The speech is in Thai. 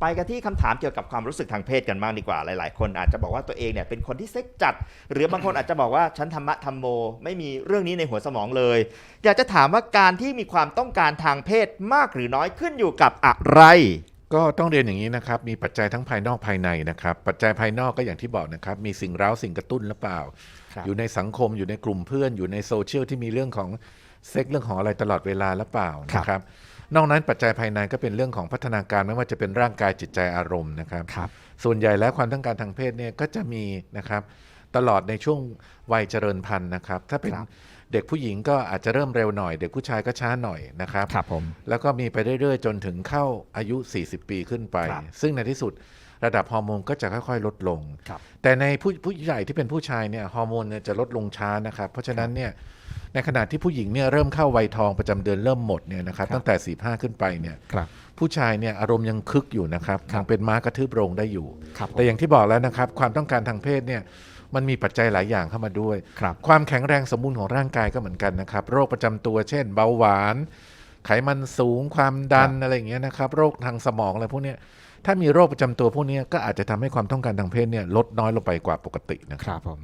ไปกันที่คำถามเกี่ยวกับความรู้สึกทางเพศกันบ้างดีกว่าหลาย ๆ คนอาจจะบอกว่าตัวเองเนี่ยเป็นคนที่เซ็กจัด หรือบางคนอาจจะบอกว่าฉันธรรมะธรรมโม ไม่มีเรื่องนี้ในหัวสมองเลย อยากจะถามว่าการที่มีความต้องการทางเพศมากหรือน้อยขึ้นอยู่กับอะไรก็ต้องเรียนอย่างนี้นะครับ มีปัจจัยทั้งภายนอกภายในนะครับ ปัจจัยภายนอกก็อย่างที่บอกนะครับ มีสิ่งเร้าสิ่งกระตุ้นหรือเปล่าครับอยู่ในสังคมอยู่ในกลุ่มเพื่อนอยู่ในโซเชียลที่มีเรื่องของเซ็กเรื่องของอะไรตลอดเวลาหรือเปล่านะครับ นอกนั้นปัจจัยภายในก็เป็นเรื่องของพัฒนาการไม่ว่าจะเป็นร่างกายจิตใจอารมณ์นะครับครับส่วนใหญ่แล้วความต้องการทางเพศเนี่ยก็จะมีนะครับตลอดในช่วงวัยเจริญพันธุ์นะครับ ถ้าเป็นครับเด็กผู้หญิงก็อาจจะเริ่มเร็วหน่อย เด็กผู้ชายก็ช้าหน่อยนะครับครับผมแล้วก็มีไปเรื่อยๆ จนถึงเข้าอายุ 40 ปีขึ้นไปครับซึ่งในที่สุดระดับฮอร์โมนก็จะค่อยๆ ลดลงครับแต่ในผู้ผู้ใหญ่ที่เป็นผู้ชายเนี่ยฮอร์โมนเนี่ยจะลดลงช้านะครับ เพราะฉะนั้นเนี่ย ในขณะที่ผู้หญิงเนี่ยเริ่มเข้าวัยทองประจำเดือนเริ่มหมดเนี่ยนะครับครับตั้งแต่45ขึ้นไปเนี่ยครับผู้ชายเนี่ยอารมณ์ยังคึกอยู่นะครับครับยังเป็นม้ากระทืบโรงได้อยู่ครับแต่อย่างที่บอกแล้วนะครับความต้องการทางเพศเนี่ยมันมีปัจจัยหลายอย่างเข้ามาด้วยครับความแข็งแรงสมบูรณ์ของร่างกายก็เหมือนกันนะครับ โรคประจำตัวเช่น เบาหวาน ไขมันสูง ความดันครับอะไรอย่างเงี้ยนะครับ โรคทางสมองอะไรพวกเนี้ยถ้ามีโรคประจำตัวพวกเนี้ยก็อาจจะทำให้ความต้องการทางเพศเนี่ยลดน้อยลงไปกว่าปกตินะครับผม